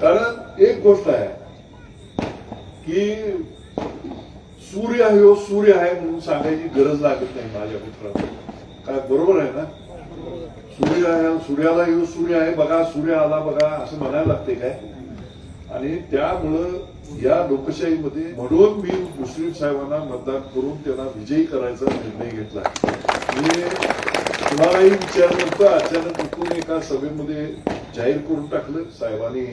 कारण एक गोष्ट आहे की सूर्य आहे हो सूर्य आहे म्हणून सांगायची गरज लागत नाही माझ्या मित्रांनो. काय बरोबर आहे ना? सूर्य आहे सूर्याला येऊ हो, सूर्य आहे. बघा सूर्य आला बघा असं म्हणायला लागते काय? आणि त्यामुळं या लोकशाहीमध्ये म्हणून मी मुस्लिम साहेबांना मतदान करून त्यांना विजयी करायचा निर्णय घेतला. मी कुणालाही विचारलं होतं अचानक उठून एका सभेमध्ये जाहीर करून टाकलं. साहेबांनी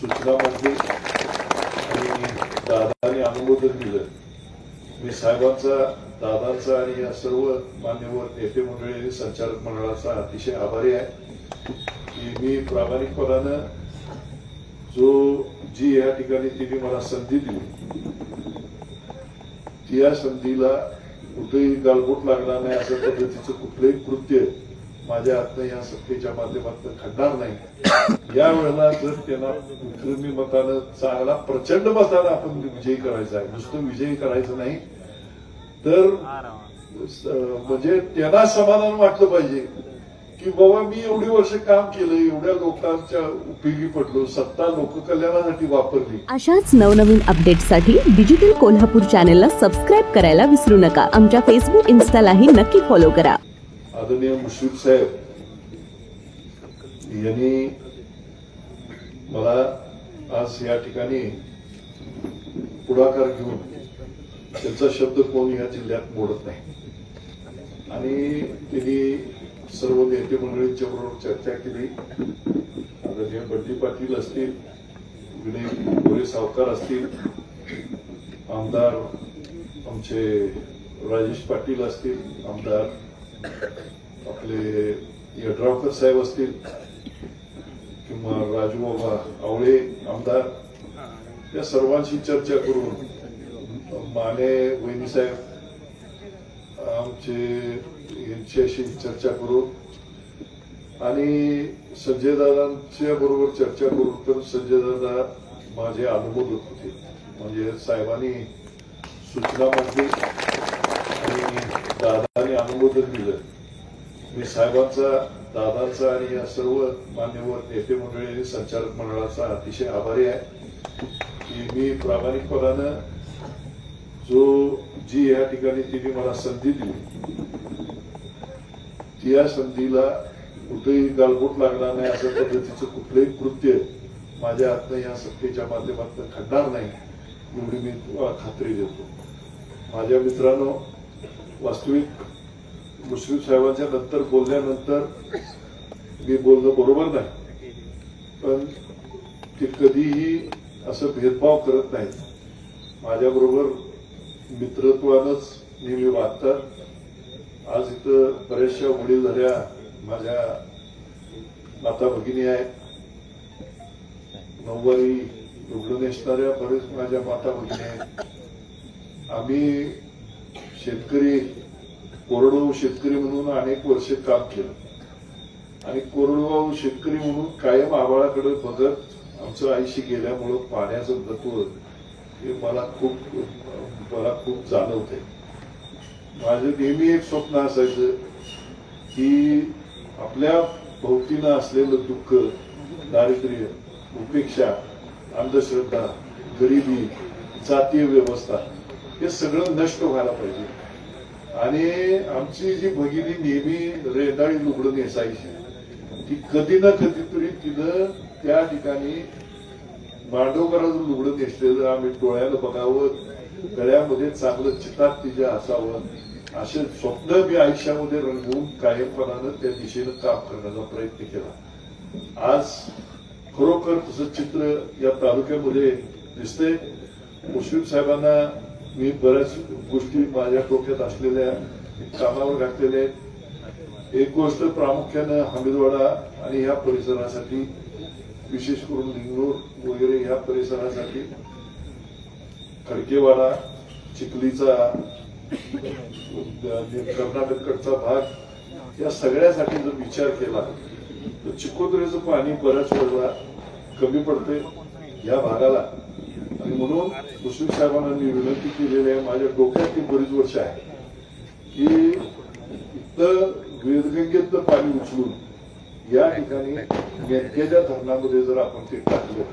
सूचना आणि दादाने अनुमोदन दिलं. मी साहेबांचा दादांचा आणि या सर्व मान्यवर नेते मंडळी संचालक मंडळाचा अतिशय आभारी आहे. की मी प्रामाणिकपणानं जो जी या ठिकाणी तिने मला संधी दिली ती या संधीला कुठेही गालबोट लागणार नाही अशा पद्धतीचं कुठलंही कृत्य माझ्या हातनं या सत्तेच्या माध्यमातून खडणार नाही. यावेळेला जर त्यांना विक्रमी मतानं चांगला प्रचंड मतानं आपण विजयी करायचा आहे नुसतं विजयी करायचं नाही तर म्हणजे त्यांना समाधान वाटलं पाहिजे की बाबा मी एवढी वर्ष काम केलं एवढ्या लोकांच्या उपयोगी पडलो सत्ता लोककल्याणासाठी वापरली. अशाच नवनवीन अपडेटसाठी डिजिटल कोल्हापूर चॅनेलला सबस्क्राईब करायला विसरू नका. आमच्या फेसबुक इन्स्टालाही नक्की फॉलो करा. आदरणीय मुश्रीफ साहेब यांनी मला आज या ठिकाणी पुढाकार घेऊन त्यांचा शब्द कोण या जिल्ह्यात मोडत नाही आणि त्यांनी सर्व नेते मंडळींच्या बरोबर चर्चा केली आदरणीय बंडी पाटील असतील विनय गोरे सावकार असतील आमदार आमचे राजेश पाटील असतील आमदार आपले यड्रावकर साहेब असतील किंवा राजू बाबा आवळे आमदार या सर्वांशी चर्चा करून माने वहिनी साहेब आमचे यांच्याशी चर्चा करून आणि संजय दादांच्या बरोबर चर्चा करून तर संजय दादा माझे अनुभवत होते म्हणजे साहेबांनी सूचना मांडली आणि दादाने अनुमोदन दिलं मी साहेबांचा दादाचा आणि या सर्व मान्यवर नेते मंडळी आणि संचालक मंडळाचा अतिशय आभारी आहे की मी प्रामाणिकपणानं जो जी या ठिकाणी तिने मला संधी दिली ती या संधीला कुठेही गालबोट लागणार नाही अशा पद्धतीचं कुठलंही कृत्य माझ्या हातनं या सत्तेच्या माध्यमातून घडणार नाही एवढी मी तुम्हाला खात्री देतो. माझ्या मित्रांनो वास्तविक मुश्रीफ साहेबांच्या नंतर बोलल्यानंतर मी बोलणं बरोबर नाही. पण ते कधीही असं भेदभाव करत नाहीत. माझ्याबरोबर मित्रत्वानंच नेहमी वागतात. आज इथं बऱ्याचशा वडीलधाऱ्या माझ्या माता भगिनी आहेत. नऊवारी रुग्ण नेसणाऱ्या बरेच माझ्या माता भगिनी आहेत. आम्ही शेतकरी कोरडवाहू शेतकरी म्हणून अनेक वर्ष काम केलं. आणि कोरडवाहू शेतकरी म्हणून कायम आबाळाकडे बघत आमचं आयुष्य गेल्यामुळं पाण्याचं तत्व हे मला खूप मला खूप जाणवतंय. माझं नेहमी एक स्वप्न असायचं की आपल्या भोवतीनं असलेलं दुःख दारिद्र्य उपेक्षा अंधश्रद्धा गरिबी जातीय व्यवस्था हे सगळं नष्ट व्हायला पाहिजे. आणि आमची जी भगिनी नेहमी रेंदाळी लुगडं नेसायची ती कधी ना कधीतरी तिनं त्या ठिकाणी मांडवकराचं लुगडं नेसलेलं आम्ही डोळ्यानं बघावं गळ्यामध्ये चांगलं चितात तिच्या असावं असे स्वप्न मी आयुष्यामध्ये रंगवून कायमपणानं त्या दिशेनं काम करण्याचा प्रयत्न केला. आज खरोखर तसं चित्र या तालुक्यामध्ये दिसते मुश्रीफ साहेबांना मी बऱ्याच गोष्टी माझ्या डोक्यात असलेल्या कामावर घातलेल्या आहेत. एक गोष्ट प्रामुख्यानं हमीदवाडा आणि ह्या परिसरासाठी विशेष करून लिंगरूर वगैरे ह्या परिसरासाठी खडकेवाडा चिखलीचा कर्नाटककडचा भाग या सगळ्यासाठी जर विचार केला तर चिकोत्रेचं पाणी बऱ्याच वेळेला कमी पडते या भागाला आणि म्हणून मुस्लिम साहेबांना मी विनंती केलेली आहे माझ्या डोक्यात ती बरीच वर्ष आहे की इथं वेदगंगेतलं पाणी उचलून या ठिकाणी मेटक्याच्या धरणामध्ये जर आपण ते टाकलं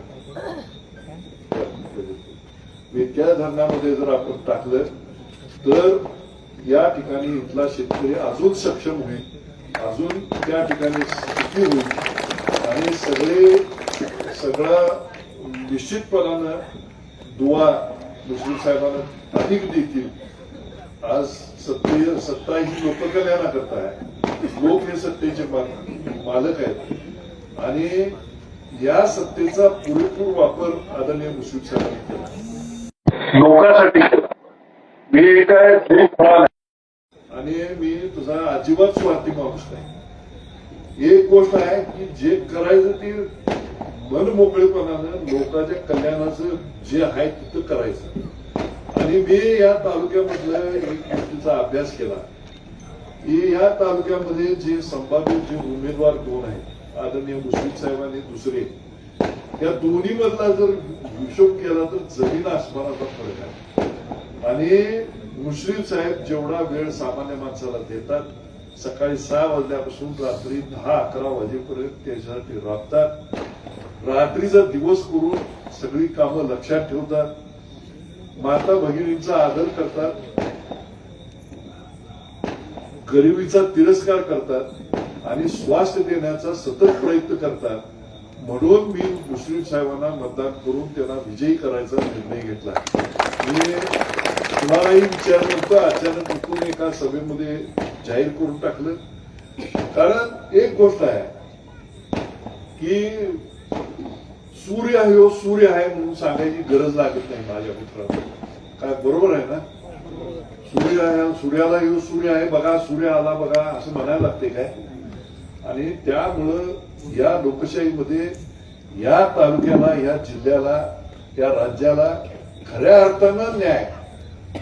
मेटक्या धरणामध्ये जर आपण टाकलं तर या ठिकाणी इथला शेतकरी अजून सक्षम होईल अजून त्या ठिकाणी स्थिती होईल आणि सगळे सगळा निश्चितपणानं दुवा मुश्रीफ साहेबांना. अधिक देतील आज सत्ते सत्ता ही लोककल्याणा करता आहे लोक हे सत्तेचे मालक आहेत. आणि या सत्तेचा पुरेपूर वापर आदरणीय मुश्रीफ साहेबांनी केला. लोकांसाठी केला. मी काय. आणि मी तुझा अजिबात स्वार्थी माणूस नाही. एक गोष्ट आहे की जे करायचं ते मन मोकळेपणानं लोकांच्या कल्याणाचं जे आहे तिथं करायचं. आणि मी या तालुक्यामधलं एक गोष्टीचा अभ्यास केला. की या तालुक्यामध्ये जे संभाव्य जे उमेदवार दोन आहेत आदरणीय मुश्रीफ साहेब आणि दुसरे या दोन्ही मधला जर हिशोब केला तर जमीन आसमानाचा फरक आहे. आणि मुश्रीफ साहेब जेवढा वेळ सामान्य माणसाला देतात सकाळी सहा वाजल्यापासून रात्री दहा अकरा वाजेपर्यंत त्याच्यासाठी राबतात. रात्रीचा दिवस करून सगळी कामं लक्षात ठेवतात माता भगिनींचा आदर करतात गरिबीचा तिरस्कार करतात आणि स्वास्थ्य देण्याचा सतत प्रयत्न करतात म्हणून मी मुस्लिम साहेबांना मतदान करून त्यांना विजयी करायचा निर्णय घेतला. मी कुणालाही विचार नव्हतं अचानक उठून एका सभेमध्ये जाहीर करून टाकलं. कारण एक गोष्ट आहे की सूर्य आहे हो सूर्य आहे म्हणून सांगायची गरज लागत नाही माझ्या पुत्राला. काय बरोबर आहे ना? सूर्य आहे सूर्याला येऊ सूर्य आहे बघा सूर्य आला बघा असं म्हणायला लागते काय? आणि त्यामुळं या लोकशाहीमध्ये या तालुक्याला या जिल्ह्याला या राज्याला खऱ्या अर्थानं न्याय.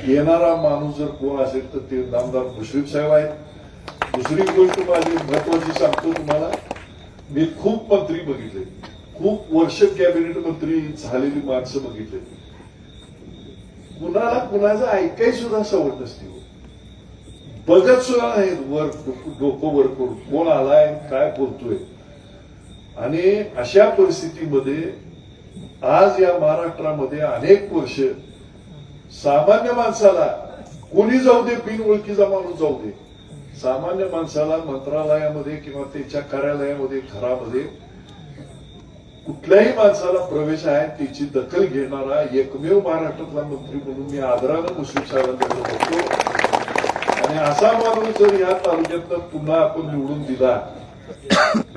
येणारा माणूस जर कोण असेल तर ते नामदार मुश्रीफ साहेब आहेत. दुसरी गोष्ट माझी महत्वाची सांगतो तुम्हाला. मी खूप मंत्री बघितले. खूप वर्ष कॅबिनेट मंत्री झालेली माणसं बघितले. कुणाला कुणाचं ऐकाय सुद्धा सवड नसते हो. बघत सुद्धा नाही वर डोकं वर करून कोण आलाय काय बोलतोय. आणि अशा परिस्थितीमध्ये आज या महाराष्ट्रामध्ये अनेक वर्ष सामान्य माणसाला कोणी जाऊ दे बिनओळखीचा माणूस जाऊ दे. सामान्य माणसाला मंत्रालयामध्ये किंवा त्याच्या कार्यालयामध्ये घरामध्ये कुठल्याही माणसाला प्रवेश आहे त्याची दखल घेणारा एकमेव महाराष्ट्रातला मंत्री म्हणून मी आदरानं मुस्लिम साहेबांकडे आणि असा माणूस जर या तालुक्यातनं पुन्हा आपण निवडून दिला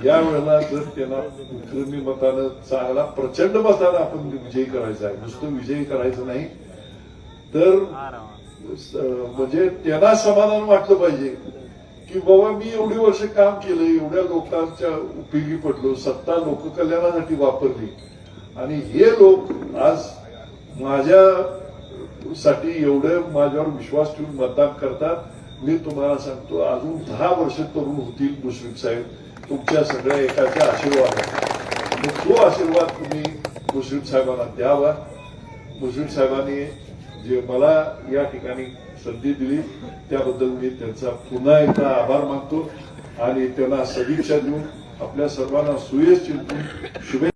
या वेळेला जर त्यांना विक्रमी मतानं चांगला प्रचंड मतानं आपण विजयी करायचा आहे नुसतं विजयी करायचं नाही तर म्हणजे त्यांना समाधान वाटलं पाहिजे. की बाबा मी एवढी वर्ष काम केलं एवढ्या लोकांच्या उपयोगी पडलो सत्ता लोककल्याणासाठी वापरली. आणि हे लोक आज माझ्या साठी एवढं माझ्यावर विश्वास ठेवून मतदान करतात. मी तुम्हाला सांगतो अजून दहा वर्ष तरुण होतील मुश्रीफ साहेब. तुमच्या सगळ्या एकाच्या आशीर्वाद तो आशीर्वाद तुम्ही मुश्रीफ साहेबांना द्यावा. मुश्रीफ साहेबांनी जे मला या ठिकाणी संधी दिली. त्याबद्दल मी त्यांचा पुन्हा एकदा आभार मानतो आणि त्यांना सदिच्छा देऊन आपल्या सर्वांना सुयश चिंतून शुभेच्छा.